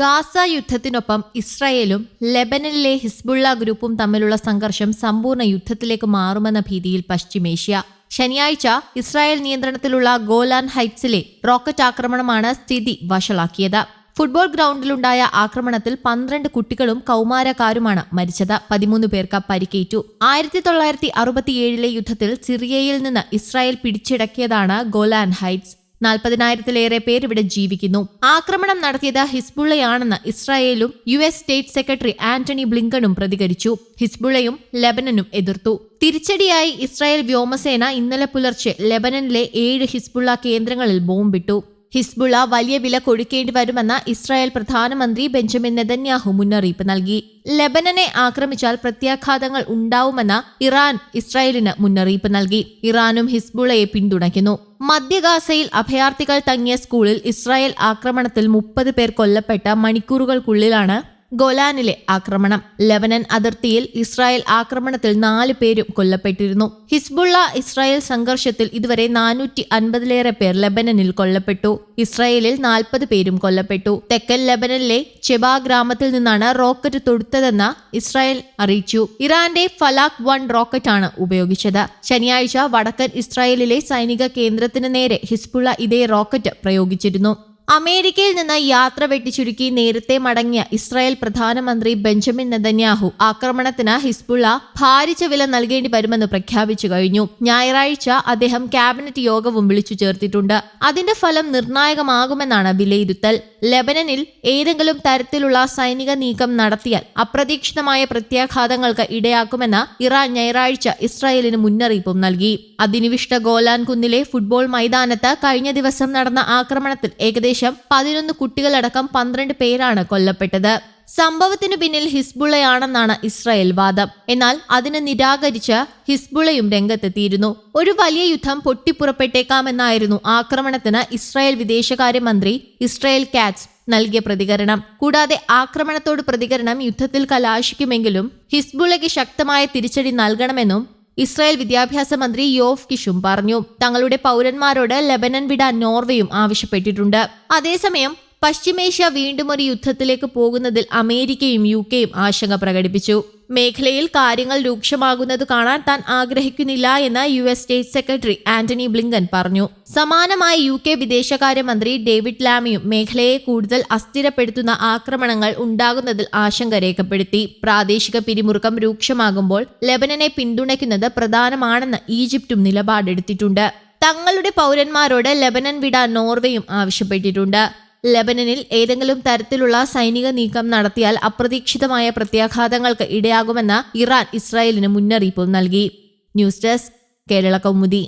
Gaza യുദ്ധത്തിനൊപ്പം ഇസ്രായേലും ലെബനനിലെ Hezbollah ഗ്രൂപ്പും തമ്മിലുള്ള സംഘർഷം സമ്പൂർണ യുദ്ധത്തിലേക്ക് മാറുമെന്ന ഭീതിയിൽ പശ്ചിമേഷ്യ. ശനിയാഴ്ച ഇസ്രായേൽ നിയന്ത്രണത്തിലുള്ള ഗോലാൻ ഹൈറ്റ്സിലെ റോക്കറ്റ് ആക്രമണമാണ് സ്ഥിതി വഷളാക്കിയത്. ഫുട്ബോൾ ഗ്രൗണ്ടിലുണ്ടായ ആക്രമണത്തിൽ പന്ത്രണ്ട് കുട്ടികളും കൗമാരക്കാരുമാണ് മരിച്ചത്. പതിമൂന്ന് പേർക്ക് പരിക്കേറ്റു. ആയിരത്തി തൊള്ളായിരത്തി അറുപത്തിയേഴിലെ യുദ്ധത്തിൽ സിറിയയിൽ നിന്ന് ഇസ്രായേൽ പിടിച്ചടക്കിയതാണ് ഗോലാൻ ഹൈറ്റ്സ്. നാൽപ്പതിനായിരത്തിലേറെ പേർ ഇവിടെ ജീവിക്കുന്നു. ആക്രമണം നടത്തിയത് ഹിസ്ബുള്ളയാണെന്ന് ഇസ്രായേലും U S state secretary Antony ബ്ലിങ്കണും പ്രതികരിച്ചു. ഹിസ്ബുള്ളയും ലെബനനും എതിർത്തു. തിരിച്ചടിയായി ഇസ്രായേൽ വ്യോമസേന ഇന്നലെ പുലർച്ചെ ലെബനനിലെ ഏഴ് ഹിസ്ബുള്ള കേന്ദ്രങ്ങളിൽ ബോംബിട്ടു. ഹിസ്ബുള്ള വലിയ വില കൊടുക്കേണ്ടി വരുമെന്ന ഇസ്രായേൽ പ്രധാനമന്ത്രി ബെഞ്ചമിൻ നെതന്യാഹു മുന്നറിയിപ്പ് നൽകി. ലെബനനെ ആക്രമിച്ചാൽ പ്രത്യാഘാതങ്ങൾ ഉണ്ടാവുമെന്ന ഇറാൻ ഇസ്രായേലിന് മുന്നറിയിപ്പ് നൽകി. ഇറാനും ഹിസ്ബുളയെ പിന്തുണയ്ക്കുന്നു. മധ്യഗാസയിൽ അഭയാർത്ഥികൾ തങ്ങിയ സ്കൂളിൽ ഇസ്രായേൽ ആക്രമണത്തിൽ മുപ്പത് പേർ കൊല്ലപ്പെട്ട മണിക്കൂറുകൾക്കുള്ളിലാണ് ഗോലാനിലെ ആക്രമണം. ലെബനൻ അതിർത്തിയിൽ ഇസ്രായേൽ ആക്രമണത്തിൽ നാല് പേരും കൊല്ലപ്പെട്ടിരുന്നു. ഹിസ്ബുള്ള ഇസ്രായേൽ സംഘർഷത്തിൽ ഇതുവരെ നാനൂറ്റി അൻപതിലേറെ പേർ ലെബനനിൽ കൊല്ലപ്പെട്ടു. ഇസ്രായേലിൽ നാൽപ്പത് പേരും കൊല്ലപ്പെട്ടു. തെക്കൻ ലെബനനിലെ ചെബാ ഗ്രാമത്തിൽ നിന്നാണ് റോക്കറ്റ് തൊടുത്തതെന്ന് ഇസ്രായേൽ അറിയിച്ചു. ഇറാന്റെ ഫലാഖ് വൺ റോക്കറ്റാണ് ഉപയോഗിച്ചത്. ശനിയാഴ്ച വടക്കൻ ഇസ്രായേലിലെ സൈനിക കേന്ദ്രത്തിന് നേരെ ഹിസ്ബുള്ള ഇതേ റോക്കറ്റ് പ്രയോഗിച്ചിരുന്നു. അമേരിക്കയിൽ നിന്ന് യാത്ര വെട്ടിച്ചുരുക്കി നേരത്തെ മടങ്ങിയ ഇസ്രായേൽ പ്രധാനമന്ത്രി ബെഞ്ചമിൻ നെതന്യാഹു ആക്രമണത്തിന് ഹിസ്ബുള്ള ഭാരിച്ച വില നൽകേണ്ടി വരുമെന്ന് പ്രഖ്യാപിച്ചു കഴിഞ്ഞു. ഞായറാഴ്ച അദ്ദേഹം ക്യാബിനറ്റ് യോഗവും വിളിച്ചു ചേർത്തിട്ടുണ്ട്. അതിന്റെ ഫലം നിർണായകമാകുമെന്നാണ് വിലയിരുത്തൽ. ലെബനനിൽ ഏതെങ്കിലും തരത്തിലുള്ള സൈനിക നീക്കം നടത്തിയാൽ അപ്രതീക്ഷിതമായ പ്രത്യാഘാതങ്ങൾക്ക് ഇടയാക്കുമെന്ന് ഇറാൻ ഞായറാഴ്ച ഇസ്രായേലിന് മുന്നറിയിപ്പും നൽകി. അധിനിവിഷ്ട ഗോലാൻ കുന്നിലെ ഫുട്ബോൾ മൈതാനത്ത് കഴിഞ്ഞ ദിവസം നടന്ന ആക്രമണത്തിൽ ഏകദേശം പതിനൊന്ന് കുട്ടികളടക്കം പന്ത്രണ്ട് പേരാണ് കൊല്ലപ്പെട്ടത്. സംഭവത്തിന് പിന്നിൽ ഹിസ്ബുളയാണെന്നാണ് ഇസ്രായേൽ വാദം. എന്നാൽ അതിനെ നിരാകരിച്ച് ഹിസ്ബുളയും രംഗത്തെത്തിയിരുന്നു. ഒരു വലിയ യുദ്ധം പൊട്ടിപ്പുറപ്പെട്ടേക്കാമെന്നായിരുന്നു ആക്രമണത്തിന് ഇസ്രായേൽ വിദേശകാര്യമന്ത്രി ഇസ്രായേൽ കാറ്റ്സ് നൽകിയ പ്രതികരണം. കൂടാതെ ആക്രമണത്തോട് പ്രതികരണം യുദ്ധത്തിൽ കലാശിക്കുമെങ്കിലും ഹിസ്ബുളയ്ക്ക് ശക്തമായ തിരിച്ചടി നൽകണമെന്നും ഇസ്രായേൽ വിദ്യാഭ്യാസ മന്ത്രി യോഫ് കിഷും പറഞ്ഞു. തങ്ങളുടെ പൗരന്മാരോട് ലെബനൻ വിടാൻ നോർവേയും ആവശ്യപ്പെട്ടിട്ടുണ്ട്. അതേസമയം പശ്ചിമേഷ്യ വീണ്ടും ഒരു യുദ്ധത്തിലേക്ക് പോകുന്നതിൽ അമേരിക്കയും യു കെയും ആശങ്ക പ്രകടിപ്പിച്ചു. മേഖലയിൽ കാര്യങ്ങൾ രൂക്ഷമാകുന്നത് കാണാൻ താൻ ആഗ്രഹിക്കുന്നില്ല എന്ന് U S state secretary Antony Blinken പറഞ്ഞു. സമാനമായി യു കെ വിദേശകാര്യമന്ത്രി ഡേവിഡ് ലാമിയും മേഖലയെ കൂടുതൽ അസ്ഥിരപ്പെടുത്തുന്ന ആക്രമണങ്ങൾ ഉണ്ടാകുന്നതിൽ ആശങ്ക രേഖപ്പെടുത്തി. പ്രാദേശിക പിരിമുറുക്കം രൂക്ഷമാകുമ്പോൾ ലെബനനെ പിന്തുണയ്ക്കുന്നത് പ്രധാനമാണെന്ന് ഈജിപ്തും നിലപാടെടുത്തിട്ടുണ്ട്. തങ്ങളുടെ പൗരന്മാരോട് ലെബനൻ വിടാൻ നോർവേയും ആവശ്യപ്പെട്ടിട്ടുണ്ട്. ലെബനനിൽ ഏതെങ്കിലും തരത്തിലുള്ള സൈനിക നീക്കം നടത്തിയാൽ അപ്രതീക്ഷിതമായ പ്രത്യാഘാതങ്ങൾക്ക് ഇടയാകുമെന്ന് ഇറാൻ ഇസ്രായേലിന് മുന്നറിയിപ്പും നൽകി. News desk Kerala Kaumudi.